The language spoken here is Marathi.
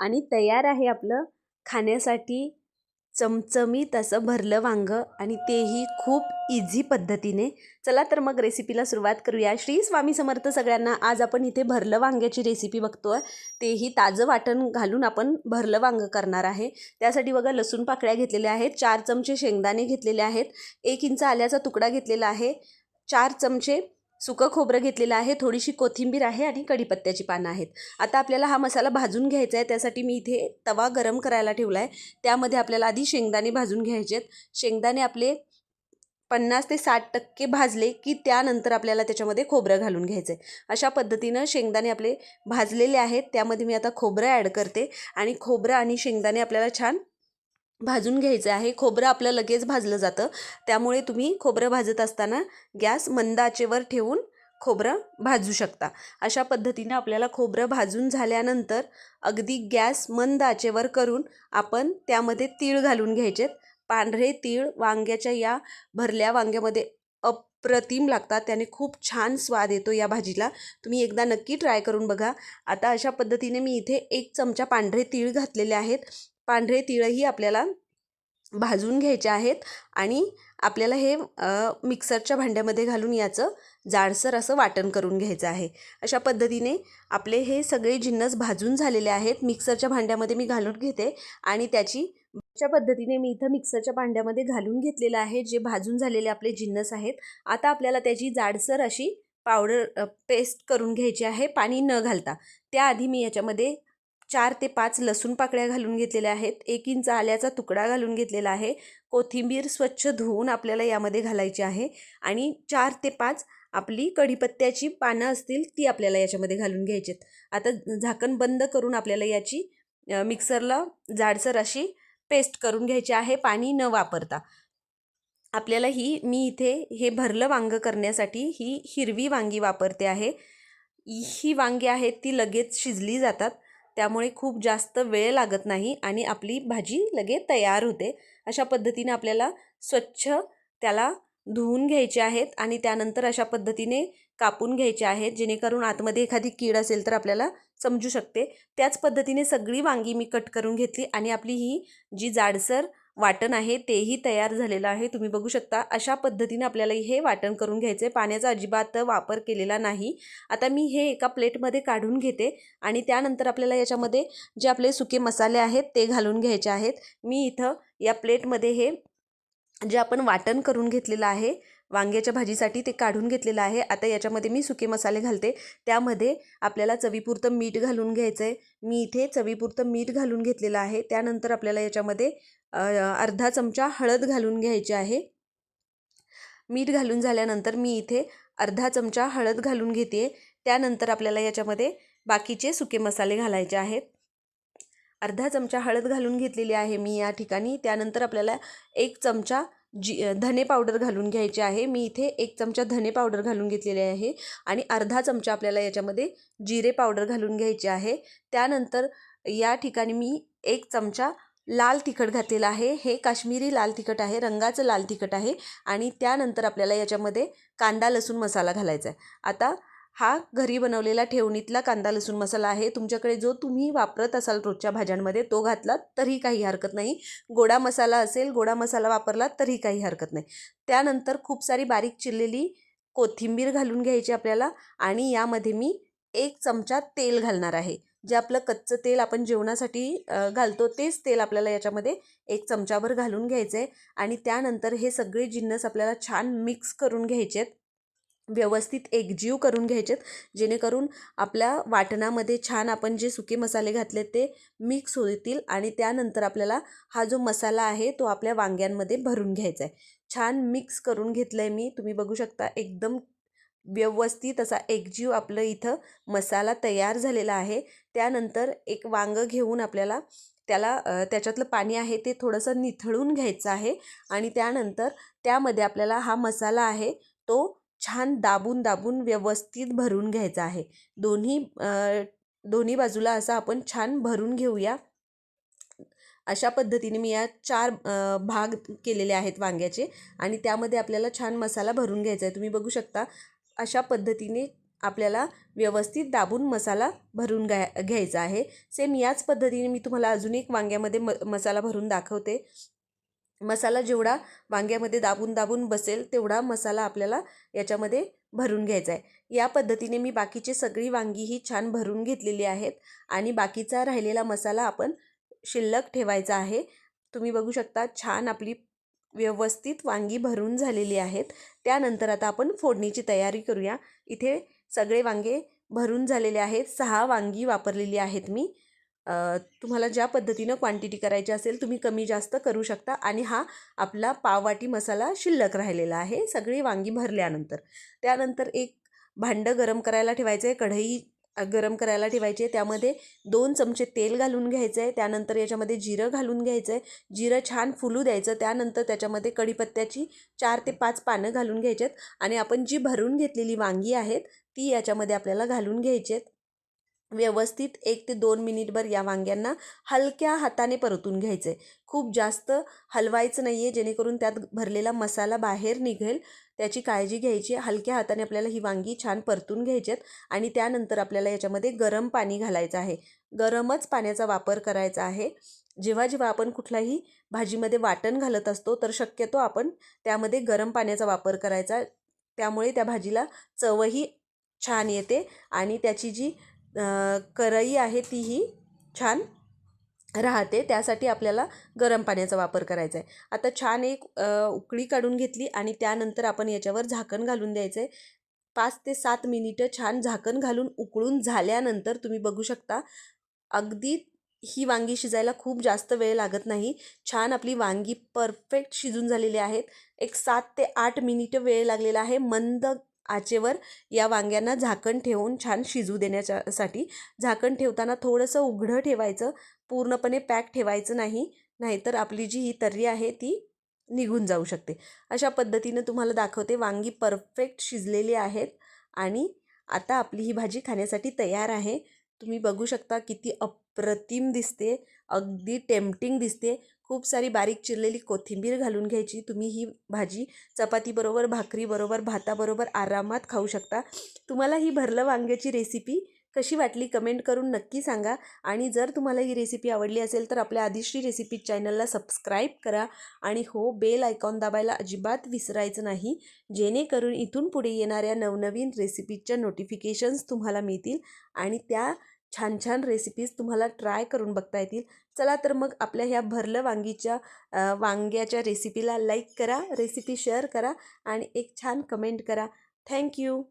आणि तयार आहे आपलं खाण्यासाठी चमचमीत असं भरलं वांगं आणि तेही खूप इझी पद्धतीने. चला तर मग रेसिपीला सुरुवात करूया. श्री स्वामी समर्थ सगळ्यांना आज आपण इथे भरलं वांग्याची रेसिपी बघतो आहे तेही ताजं वाटण घालून आपण भरलं वांगं करणार आहे. त्यासाठी बघा लसूण पाकळ्या घेतलेल्या आहेत चार चमचे शेंगदाणे घेतलेले आहेत एक इंच आल्याचा तुकडा घेतलेला आहे चार चमचे सुकं खोबरं घेतलेलं आहे थोडीशी कोथिंबीर आहे आणि कढीपत्त्याची पानं आहेत. आता आपल्याला हा मसाला भाजून घ्यायचा आहे त्यासाठी मी इथे तवा गरम करायला ठेवला आहे त्यामध्ये आपल्याला आधी शेंगदाणे भाजून घ्यायचे आहेत. शेंगदाणे आपले पन्नास ते साठ टक्के भाजले की त्यानंतर आपल्याला त्याच्यामध्ये खोबरं घालून घ्यायचं आहे अशा पद्धतीनं शेंगदाणे आपले भाजलेले आहेत. त्यामध्ये मी आता खोबरं ॲड करते आणि खोबरं आणि शेंगदाणे आपल्याला छान भाजून घ्यायचं आहे. खोबरं आपलं लगेच भाजलं जातं. त्यामुळे तुम्ही खोबरं भाजत असताना गॅस मंद आचेवर ठेवून खोबरं भाजू शकता. अशा पद्धतीनं आपल्याला खोबरं भाजून झाल्यानंतर अगदी गॅस मंद आचेवर करून आपण त्यामध्ये तीळ घालून घ्यायचेत पांढरे तीळ वांग्याच्या या भरल्या वांग्यामध्ये अप्रतिम लागतात. त्याने खूप छान स्वाद येतो या भाजीला. तुम्ही एकदा नक्की ट्राय करून बघा. आता अशा पद्धतीने मी इथे एक चमचा पांढरे तीळ घातलेले आहेत. पांढरे तिळही आपल्याला भाजून घ्यायचे आहेत आणि आपल्याला हे मिक्सरच्या भांड्यामध्ये घालून याचं जाडसर असं वाटण करून घ्यायचं आहे. अशा पद्धतीने आपले हे सगळे जिन्नस भाजून झालेले आहेत. मिक्सरच्या भांड्यामध्ये मी घालून घेते आणि त्याची अशा पद्धतीने मी इथं मिक्सरच्या भांड्यामध्ये घालून घेतलेलं आहे. जे भाजून झालेले आपले जिन्नस आहेत आता आपल्याला त्याची जाडसर अशी पावडर पेस्ट करून घ्यायची आहे. पाणी न घालता. त्याआधी मी याच्यामध्ये चार ते पाच लसूण पाकळ्या घालून घेतलेल्या आहेत. एक इंच आल्याचा तुकडा घालून घेतलेला आहे. कोथिंबीर स्वच्छ धुवून आपल्याला यामध्ये घालायची आहे. आणि चार ते पाच आपली कढीपत्त्याची पानं असतील ती आपल्याला याच्यामध्ये घालून घ्यायची आता झाकण बंद करून आपल्याला याची मिक्सरला जाडसर अशी पेस्ट करून घ्यायची आहे. पाणी न वापरता. आपल्याला ही मी इथे हे भरलं वांगं करण्यासाठी ही हिरवी वांगी वापरते आहे. ही वांगी आहेत ती लगेच शिजली जातात. त्यामुळे खूप जास्त वेळ लागत नाही आणि आपली भाजी लगे तयार होते. अशा पद्धतीने आपल्याला स्वच्छ त्याला धुवून घ्यायचे आहेत आणि त्यानंतर अशा पद्धतीने कापून घ्यायचे आहेत जेणेकरून आतमध्ये एखादी कीड असेल तर आपल्याला समजू शकते. त्याच पद्धतीने सगळी वांगी मी कट करून घेतली आणि आपली ही जी जाडसर वाटण आहे तेही तयार झालेलं आहे. तुम्ही बघू शकता अशा पद्धतीने आपल्याला हे वाटण करून घ्यायचं आहे पाण्याचा अजिबात वापर केलेला नाही. आता मी हे एका प्लेटमध्ये काढून घेते आणि त्यानंतर आपल्याला याच्यामध्ये जे आपले सुके मसाले आहेत ते घालून घ्यायचे आहेत. मी इथं या प्लेटमध्ये हे जे आपण वाटण करून घेतलेलं आहे वांग्याच्या भाजीसाठी ते काढून घेतलेलं आहे. आता याच्यामध्ये मी सुके मसाले घालते. त्यामध्ये आपल्याला चवीपुरतं मीठ घालून घ्यायचं आहे मी इथे चवीपुरतं मीठ घालून घेतलेलं आहे. त्यानंतर आपल्याला याच्यामध्ये अर्धा चमचा हळद घालून घ्यायची आहे. मीठ घालून झाल्यानंतर मी इथे अर्धा चमचा हळद घालून घेते त्यानंतर आपल्याला याच्यामध्ये बाकीचे सुके मसाले घालायचे आहेत. अर्धा चमचा हळद घालून घेतलेली आहे मी या ठिकाणी. त्यानंतर आपल्याला एक चमचा जी धने पावडर घालून घ्यायचे आहे. मी इथे एक चमचा धने पावडर घालून घेतलेले आहे आणि अर्धा चमचा आपल्याला याच्यामध्ये जिरे पावडर घालून घ्यायचे आहे. त्यानंतर या ठिकाणी मी एक चमचा लाल तिखट घातलेलं आहे. हे काश्मीरी लाल तिखट आहे रंगाचं लाल तिखट आहे आणि त्यानंतर आपल्याला याच्यामध्ये कांदा लसूण मसाला घालायचा आहे. आता हा घरी बनवलेला ठेवणीतला कांदा लसूण मसाला आहे. तुमच्याकडे जो तुम्ही वापरत असाल रोजच्या भाज्यांमध्ये तो घातलात तरी काही हरकत नाही. गोडा मसाला असेल गोडा मसाला वापरला तरी काही हरकत नाही. त्यानंतर खूप सारी बारीक चिरलेली कोथिंबीर घालून घ्यायची आपल्याला आणि यामध्ये मी एक चमचा तेल घालणार आहे. जे आपलं कच्चं तेल आपण जेवणासाठी घालतो तेच तेल आपल्याला याच्यामध्ये एक चमचाभर घालून घ्यायचं आहे आणि त्यानंतर हे सगळे जिन्नस आपल्याला छान मिक्स करून घ्यायचे आहेत व्यवस्थित एकजीव करून घ्यायचेत जेणेकरून आपल्या वाटणामध्ये छान आपण जे सुके मसाले घातले ते मिक्स होतील आणि त्यानंतर आपल्याला हा जो मसाला आहे तो आपल्या वांग्यांमध्ये भरून घ्यायचा आहे. छान मिक्स करून घेतलं आहे मी. तुम्ही बघू शकता एकदम व्यवस्थित असा एकजीव आपलं इथं मसाला तयार झालेला आहे. त्यानंतर एक वांगं घेऊन आपल्याला त्याला त्याच्यातलं पाणी आहे ते थोडंसं निथळून घ्यायचं आहे आणि त्यानंतर त्यामध्ये आपल्याला हा मसाला आहे तो छान दाबून दाबून व्यवस्थित भरून घ्यायचा आहे. दोन्ही दोन्ही बाजूला असा आपण छान भरून घेऊया. अशा पद्धतीने मी या चार भाग केलेले आहेत वांग्याचे आणि त्यामध्ये आपल्याला छान मसाला भरून घ्यायचा आहे. तुम्ही बघू शकता अशा पद्धतीने आपल्याला व्यवस्थित दाबून मसाला भरून घ्या घ्यायचा आहे. सेम याच पद्धतीने मी तुम्हाला अजून एक वांग्यामध्ये म मसाला भरून दाखवते. मसाला जेवढा वांग्यामध्ये दाबून दाबून बसेल तेवढा मसाला आपल्याला याच्यामध्ये भरून घ्यायचा आहे. या पद्धतीने मी बाकीची सगळी वांगी ही छान भरून घेतलेली आहेत आणि बाकीचा राहिलेला मसाला आपण शिल्लक ठेवायचा आहे. तुम्ही बघू शकता छान आपली व्यवस्थित वांगी भरून झालेली आहेत. त्यानंतर आता आपण फोडणीची तयारी करूया. इथे सगळे वांगे भरून झालेले आहेत. सहा वांगी वापरलेली आहेत मी. तुम्हाला ज्या पद्धतीनं क्वांटिटी करायची असेल तुम्ही कमी जास्त करू शकता. आणि हा आपला पाववाटी मसाला शिल्लक राहिलेला आहे सगळी वांगी भरल्यानंतर. त्यानंतर एक भांडं गरम करायला ठेवायचं आहे कढई गरम करायला ठेवायची आहे. त्यामध्ये दोन चमचे तेल घालून घ्यायचं आहे. त्यानंतर याच्यामध्ये जिरं घालून घ्यायचं आहे. जिरं छान फुलू द्यायचं. त्यानंतर त्याच्यामध्ये कढीपत्त्याची चार ते पाच पानं घालून घ्यायचे आहेत. आणि आपण जी भरून घेतलेली वांगी आहेत ती याच्यामध्ये आपल्याला घालून घ्यायची आहेत. व्यवस्थित एक ते दोन मिनिटभर या वांग्यांना हलक्या हाताने परतून घ्यायचं. आहे खूप जास्त हलवायचं नाही आहे जेणेकरून त्यात भरलेला मसाला बाहेर निघेल. त्याची काळजी घ्यायची. आहे हलक्या हाताने आपल्याला ही वांगी छान परतून घ्यायची आहेत आणि त्यानंतर आपल्याला याच्यामध्ये गरम पाणी घालायचं आहे. गरमच पाण्याचा वापर करायचा आहे. जेव्हा जेव्हा आपण कुठलाही भाजीमध्ये वाटण घालत असतो तर शक्यतो आपण त्यामध्ये गरम पाण्याचा वापर करायचा. त्यामुळे त्या भाजीला चवही छान येते आणि त्याची जी करई आहे तीही छान राहते. त्यासाठी आपल्याला गरम पाण्याचा वापर करायचा आहे. आता छान एक उकळी काढून घेतली आणि त्यानंतर आपण याच्यावर झाकण घालून द्यायचं आहे पाच ते सात मिनिटं छान झाकण घालून उकळून झाल्यानंतर तुम्ही बघू शकता अगदी ही वांगी शिजायला खूप जास्त वेळ लागत नाही. छान आपली वांगी परफेक्ट शिजून झालेली आहेत. एक सात ते आठ मिनिटं वेळ लागलेला आहे. मंद आचेवर या वांग्यांना झाकण ठेवून छान शिजू देण्याच्यासाठी झाकण ठेवताना थोडंसं उघडं ठेवायचं. पूर्णपणे पॅक ठेवायचं नाही. नाहीतर आपली जी ही तर्री आहे ती निघून जाऊ शकते. अशा पद्धतीनं तुम्हाला दाखवते वांगी परफेक्ट शिजलेली आहेत आणि आता आपली ही भाजी खाण्यासाठी तयार आहे. तुम्ही बघू शकता किती अप्रतिम दिसते. अगदी टेम्पटिंग दिसते. खूप सारी बारीक चिरलेली कोथिंबीर घालून घ्यायची. तुम्ही ही भाजी चपातीबरोबर भाकरीबरोबर भाताबरोबर आरामात खाऊ शकता. तुम्हाला ही भरलं वांग्याची रेसिपी कशी वाटली कमेंट करून नक्की सांगा. आणि जर तुम्हाला ही रेसिपी आवडली असेल तर आपल्या आदिश्री रेसिपी चॅनलला सबस्क्राईब करा. आणि हो बेल आयकॉन दाबायला अजिबात विसरायचं नाही. जेणेकरून इथून पुढे येणाऱ्या नवनवीन रेसिपीच्या नोटिफिकेशन्स तुम्हाला मिळतील. आणि त्या छान छान रेसिपीज तुम्हाला ट्राय करून बघता येतील. चला तर मग आपल्या ह्या भरलं वांगीच्या वांग्याच्या रेसिपीला लाईक करा रेसिपी शेअर करा आणि एक छान कमेंट करा. थँक्यू